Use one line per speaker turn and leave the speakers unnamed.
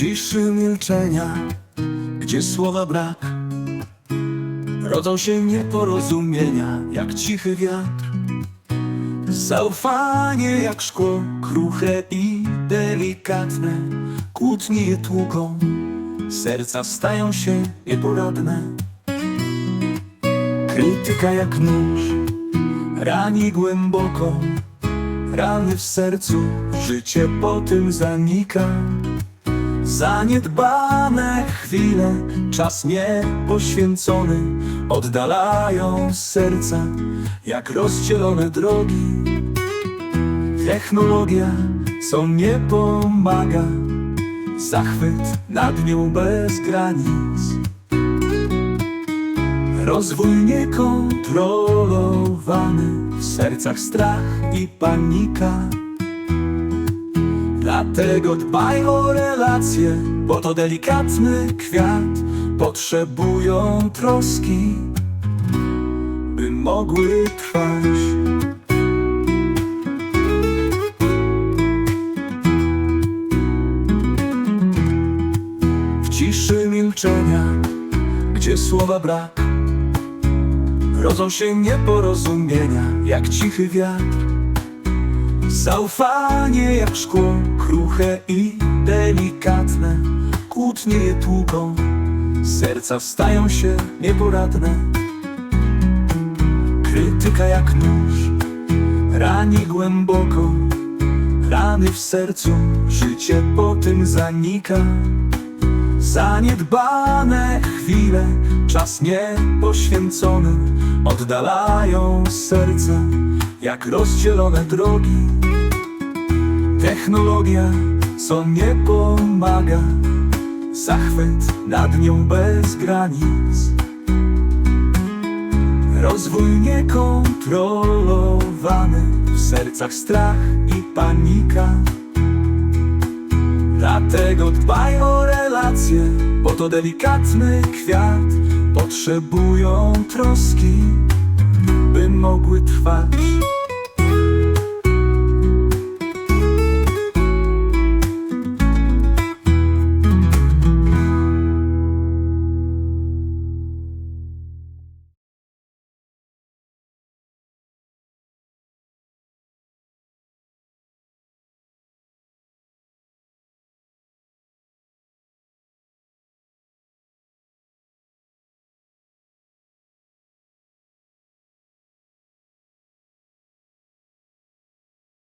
ciszy milczenia, gdzie słowa brak, rodzą się nieporozumienia, jak cichy wiatr. Zaufanie jak szkło, kruche i delikatne, kłótnie je tłuką, serca stają się nieporadne. Krytyka jak nóż, rani głęboko, rany w sercu, życie po tym zanika. Zaniedbane chwile, czas niepoświęcony Oddalają serca, jak rozdzielone drogi. Technologia, co nie pomaga Zachwyt nad nią bez granic. Rozwój niekontrolowany W sercach strach i panika Dlatego dbaj o relacje, bo to delikatny kwiat. Potrzebują troski, by mogły trwać. W ciszy milczenia, gdzie słowa brak, rodzą się nieporozumienia, jak cichy wiatr. Zaufanie jak szkło, kruche i delikatne Kłótnie je tłuką, serca stają się nieporadne. Krytyka jak nóż, rani głęboko Rany w sercu, życie po tym zanika Zaniedbane chwile, czas niepoświęcony. Oddalają serca, jak rozdzielone drogi. Technologia, co nie pomaga. Zachwyt nad nią bez granic. Rozwój niekontrolowany. W sercach strach i panika. Dlatego dbaj o to delikatny kwiat. Potrzebują troski,